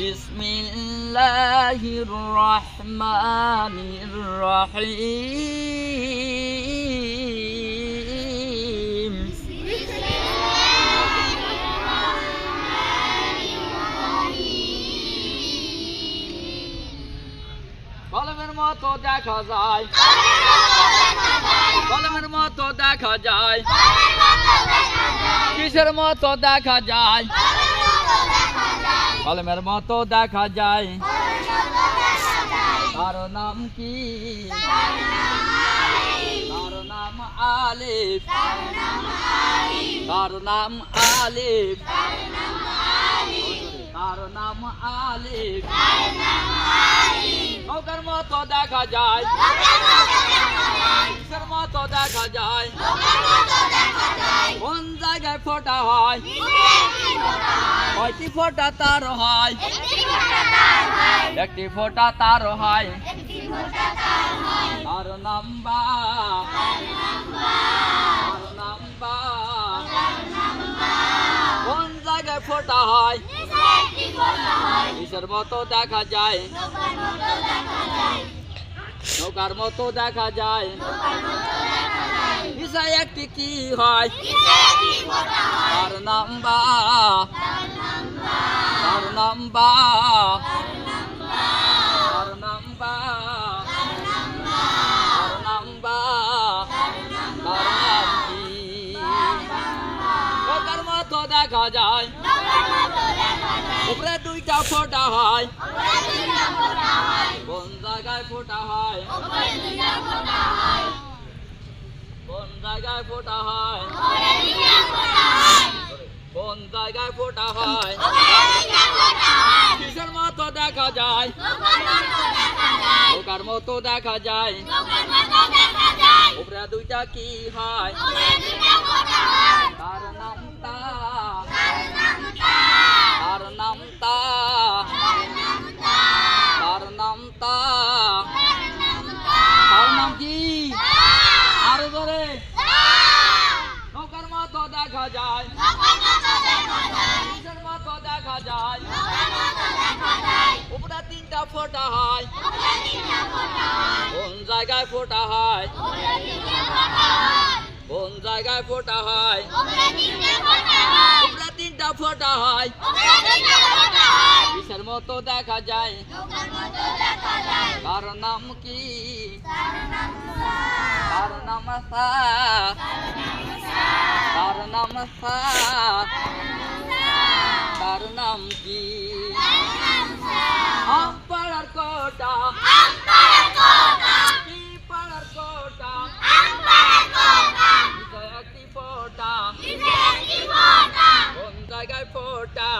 بسم الله الرحمن الرحيم কলমের মতো দেখা যায় কলমের মতো দেখা যায় কিসের মতো দেখা যায় কলমের মতো দেখা যায়। তার নাম কি? তার নাম আলিফ। তার নাম আলিফ। তার নাম আলিফ। নৌকার মতো দেখা যায়। কিসের মতো দেখা যায়? কোন জায়গায় ফোটা হয়? কয়টি ফোটা তার হয়? একটি ফোটা তার হয়। তার নাম্বা তার নাম্বা কোন জায়গায় ফোটা হয়? কিসের মতো দেখা যায়। নৌকার মতো দেখা যায়। বিষয় একটি কি হয়? তার নাম্বা তার নাম্বা ফোটা হয়। কোন জায়গায় ফোটা হয়? কোন জায়গায় ফোটা হয়? কোন জায়গায় ফোটা হয়? কিসের মতো দেখা যায়? নৌকার মতো দেখা যায়। উপরে দুইটা কি হয় তার নাম তা তার নাম তা তার নাম তা তার নাম কি আরও ধরে নৌকার মতো দেখা যায় কিসের মতো দেখা যায় উপরে তিনটা ফোটা হয়। কোন জায়গায় ফোটা হয়? কোন জায়গায় ফোটা হয়? তিনটা ফোটা হয়। কিসের মতো দেখা যায়? তার নাম কি? তার নাম তার নাম তার নাম কি? আম পাড়ার কোটা কি পাড়ার কোটা বিষয় একটি ফোটা কোন জায়গায় ফোটা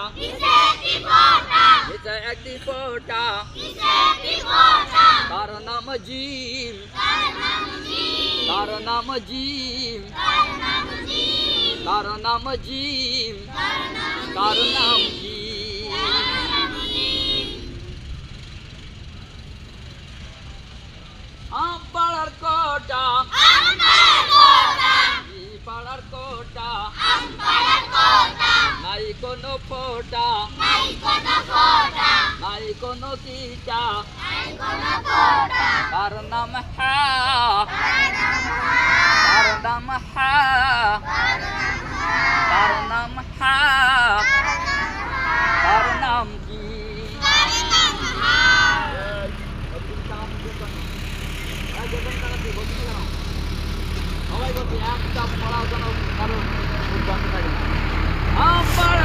বিষয় একটি ফোটা তার নাম জিম তার নাম জিম তার নাম জিম তার নাম কি আম ফোটা। নাই কোনো কিটা তার নাম হা। তার নাম হা। তার নাম হা। তার নাম কি? সবাই বলছে একটা পড়াও যেন কারও থাকে না। আমার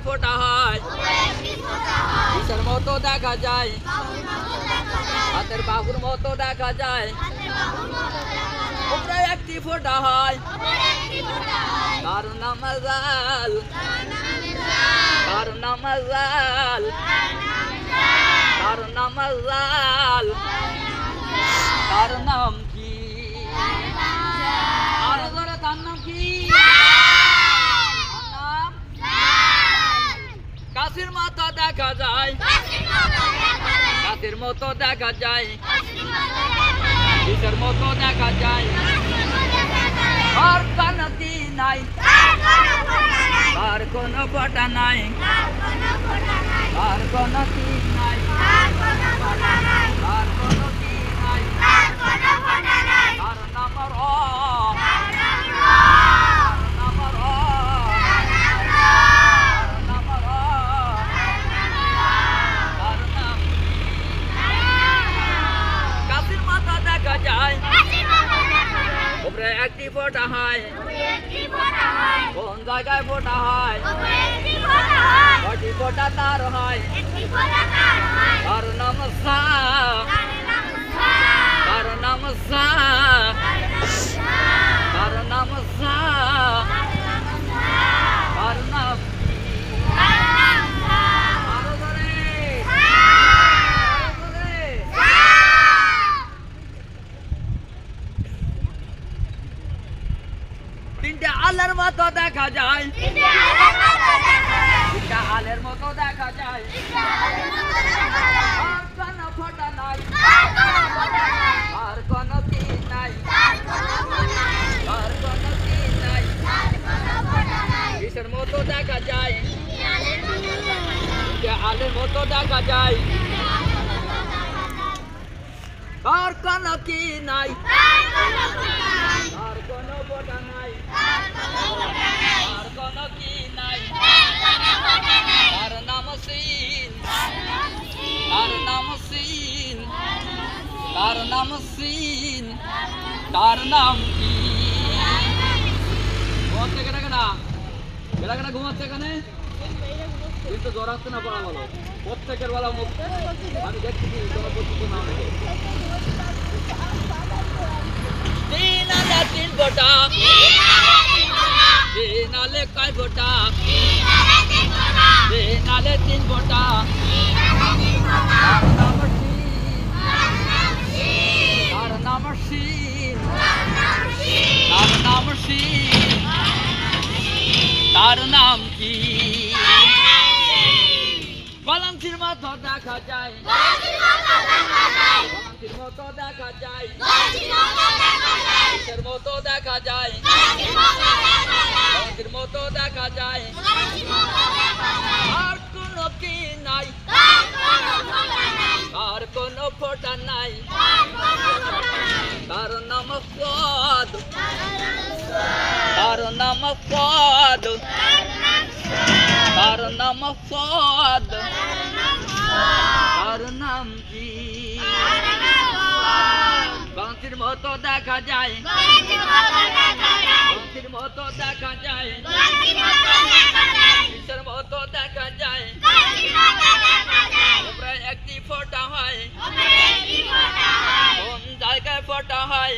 ফোটা হয়। কিসের মতো দেখা যায়। হাতের বাহুর মতো দেখা যায়। উপরে একটি ফোটা হয়। কার নাম জাল কার নাম জাল কার নাম জাল কার নাম দেখা যায়। কাশির মতো দেখা যায়। বিষের মতো দেখা যায়। আর কানতি নাই? আর কোনো ফটা নাই। আর কোনো কি নাই? আর কোনো কি নাই? আর নাম র আর নাম র আর নাম র আর নাম কাশির মাথা দেখা যায় উপরে একটি ফোটা হয় কোন জায়গায় ফোটা হয় কটি ফোটা তার হয় তার নাম সা তার নাম সা তার নাম সা তার নাম আরও ধরে আরও ধরে তিনটে আলের মতো দেখা যায় তিনটা আলের মতো দেখা যায় আর কোনো ফোটা নাই আর কোনো কি নাই আর কোনো কি নাই কিসের মতো দেখা যায় তিনটে আলের মতো দেখা যায় আর কোনো কি নাই। আর কোনো নাই। কোনো কি নাই। তার নাম সিন। তার নাম সিন। তার নাম সিন তার নাম কি? ঘুমাচ্ছে কেনা কেনা কেনা কেনা ঘুমাচ্ছে এখানে? কিন্তু জ্বর আসছে না পড়া বলো প্রত্যেকের বেলা আমি দেখছি না তার নাম কি? কলমচির মতো দেখা যায় কলমচির মতো দেখা যায় কিসের মতো দেখা যায় কলমচির মতো দেখা যায় আর কোনো কি নাই আর কোনো ফোটা নাই তার নাম পদ তার নাম পদ তার নাম পদ মতো দেখা যায়। মতো দেখা যায়। কিসের মতো দেখা যায়? উপরে একটি ফোটা হয়। কোন জায়গায় ফোটা হয়?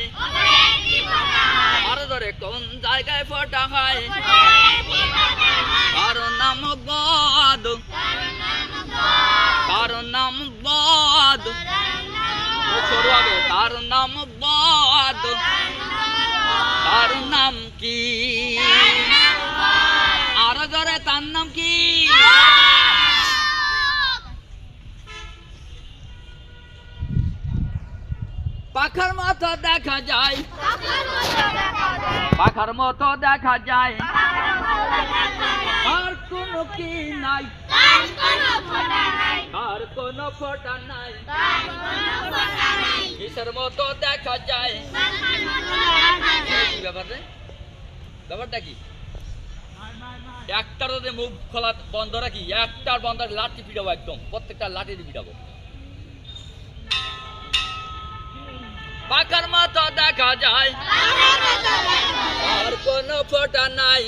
আরও ধরে কোন জায়গায় ফোটা হয়? নাম গদ। তার নাম সরু হবে তার নাম বদ তার নাম কি? আরও ধরে তার নাম কি? পাখার মতো দেখা যায়। পাখার মতো দেখা যায়। আর কোনো কি নাই? আর কোনো ফোটা নাই। তার কোনো ফোটা নাই। তার কোনো ফোটা নাই। কিসের মতো দেখা যায়? কি ব্যাপার রে ব্যাপারটা? কি? একটার যদি মুখ খোলা বন্ধ রাখি একটার বন্ধ লাঠি পিটাবো একদম প্রত্যেকটা লাঠি দিয়ে পিটাবো। পাখার মতো দেখা যায়। আর কোনো ফোটা নাই।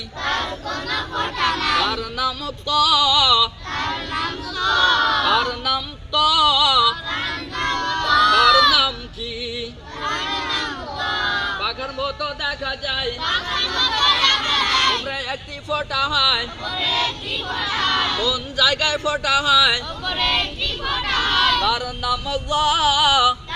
তো। তার নাম তো। তার নাম কি? পাখার মতো দেখা যায়। একটি ফোটা হয়। কোন জায়গায় ফোটা হয়? তার নাম আল্লাহ।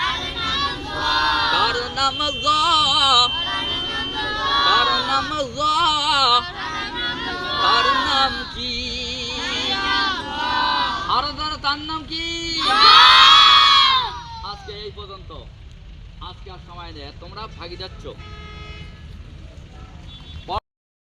আজকে এই পর্যন্ত আজকে আর সময় নেই তোমরা ভাগি যাচ্ছ